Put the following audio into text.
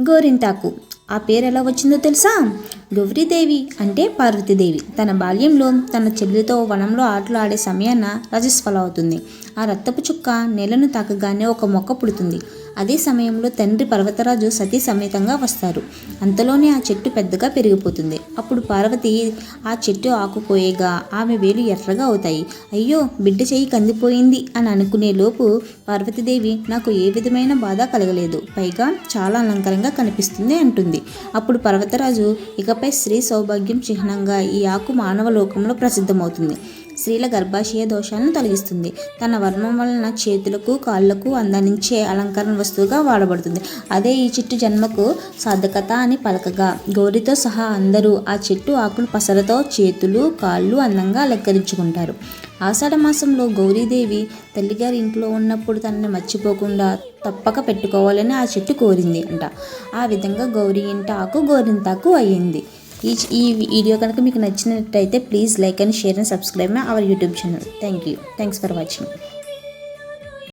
గోరింటాకు. ఆ పేరు ఎలా వచ్చిందో తెలుసా? గౌరీదేవి అంటే పార్వతీదేవి. తన బాల్యంలో తన చెల్లితో వనంలో ఆటలు ఆడే సమయాన రజస్వల అవుతుంది. ఆ రక్తపు చుక్క నేలను తాకగానే ఒక మొక్క పుడుతుంది. అదే సమయంలో తండ్రి పర్వతరాజు సతీ సమేతంగా వస్తారు. అంతలోనే ఆ చెట్టు పెద్దగా పెరిగిపోతుంది. అప్పుడు పార్వతి ఆ చెట్టు ఆకుపోయేగా ఆమె వేలు ఎర్రగా అవుతాయి. అయ్యో బిడ్డ చెయ్యి కందిపోయింది అని అనుకునే లోపు పార్వతీదేవి నాకు ఏ విధమైన బాధ కలగలేదు. పైగా చాలా అలంకారంగా కనిపిస్తుంది అంటుంది. అప్పుడు పర్వతరాజు ఇక ఇకపై స్త్రీ సౌభాగ్యం చిహ్నంగా ఈ ఆకు మానవ లోకంలో ప్రసిద్ధమవుతుంది. స్త్రీల గర్భాశయ దోషాలను తొలగిస్తుంది. తన వర్ణం వలన చేతులకు కాళ్ళకు అందనించే అలంకరణ వస్తువుగా వాడబడుతుంది. అదే ఈ చెట్టు జన్మకు సాధకత అని పలకగా. గౌరితో సహా అందరూ ఆ చెట్టు ఆకులు పసరతో చేతులు కాళ్ళు అందంగా అలంకరించుకుంటారు. ఆషాఢ మాసంలో గౌరీదేవి తల్లిగారి ఇంట్లో ఉన్నప్పుడు తనని మర్చిపోకుండా తప్పక పెట్టుకోవాలని ఆ చెట్టు కోరింది అంట. ఆ విధంగా గౌరీ ఇంట ఆకు గోరింతాకు అయ్యింది ఈ ఈ వీడియో కనుక మీకు నచ్చినట్టయితే please like and share and subscribe my our YouTube channel. Thank you thanks for watching.